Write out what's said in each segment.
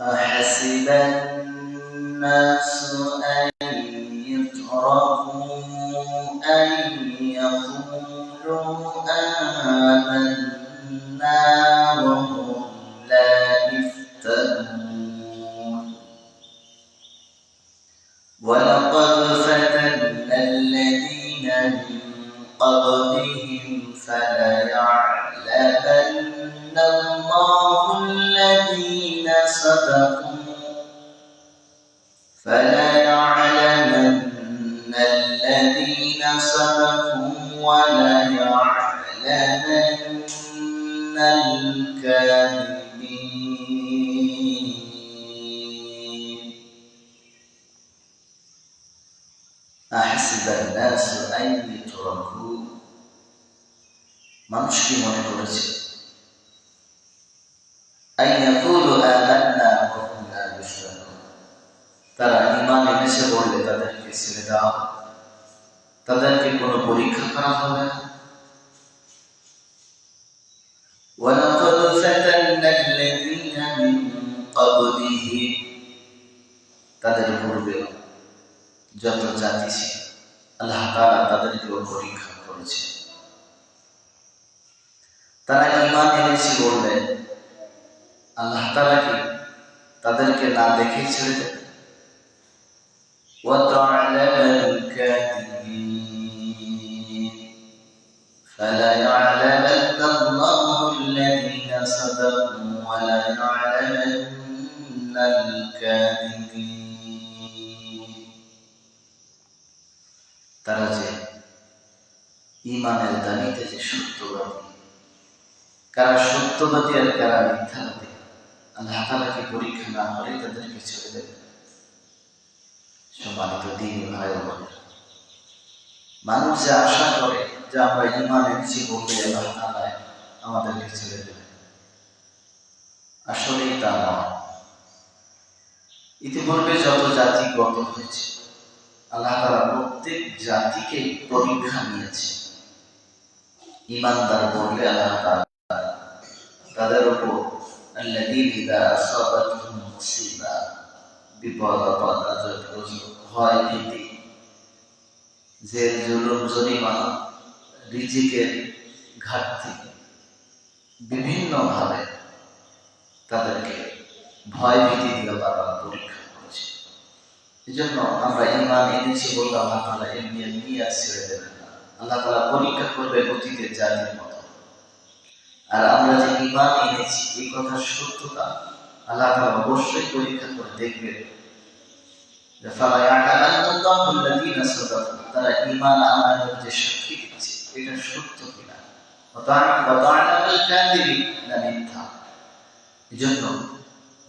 أحسب الناس أن يتركوا কি মনে করেছে أن ইমান এনেছে বললে তাদেরকে ছেড়ে দাও তাদেরকে কোনো পরীক্ষা করা হবে না ولقد فتنا الذين من قبلهم তাদের পূর্বে যত জাতি ছিল আল্লাহ তাআলা তাদেরকেও পরীক্ষা করেছে তারা ইমান এনেছি বললে আল্লাহ তাআলা কি তাদেরকে না দেখে ছেড়ে দেবে وتعلم الكاذبين فلا يعلمن الله الذين صدقوا ولا يعلمن الكاذبين তারা যে ইমানের দানিতে যে সত্যবাদী কারা সত্যবাদী আর কারা মিথ্যাবাদী আল্লাহ তালাকে পরীক্ষা না করে তাদেরকে ছেড়ে দেবে সম্মানিত দিন ভাই মানুষ যে আশা করে, যে আমরা ইমান এনেছি বলতে আল্লাহ তালায় আমাদেরকে ছেড়ে দেবে আসলেই তা নয়। ইতিপূর্বে যত জাতি গত হয়েছে, আল্লাহ তালা প্রত্যেক জাতিকে পরীক্ষা নিয়েছে। ইমানদার বললে আল্লাহ তাদের উপর আল্লাহ দিদি দা সবাই বিপদ আপদ আজব গজব ভয় ভীতি যে জুলুম, জরিমানা, রিজিকের ঘাটতি, বিভিন্নভাবে তাদেরকে ভয় ভীতি দিয়ে তারা পরীক্ষা করেছে। এই জন্য আমরা ইমান এনেছি বলতে আল্লাহ তালা এমনি এমনি আর ছেড়ে দেবেন না। আল্লাহ তালা পরীক্ষা করবে অতীতের জাতির মতো। আর আমরা যে ইমান এনেছি, এই কথা সত্যতা আল্লাহ তালা অবশ্যই পরীক্ষা করে দেখবে যে ফালা ইয়ালামান্না আল্লাহু আল্লাযীনা সাদাকু, তারা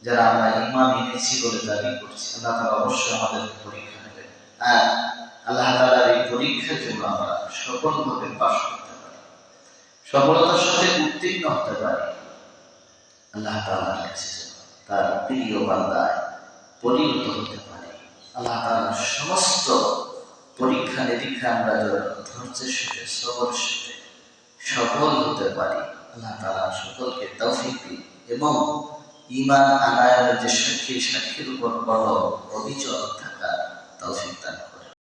যারা আমরা করছি অবশ্যই আমাদেরকে পরীক্ষা আল্লাহ এই আমরা পাশ সফলতার সাথে উত্তীর্ণ হতে পারি। আল্লাহ তাআলার কাছে তার প্রিয় বান্দায় পরিণত হতে পারে আল্লাহ সমস্ত পরীক্ষা নিরীক্ষা আমরা যেন ধৈর্যের সাথে সবর সাথে সফল হতে পারি আল্লাহ তালা সকলকে তৌফিক এবং ইমান আনায়নের যে সাক্ষী, সাক্ষীর উপর বড় অবিচল থাকা তৌফিক করুন।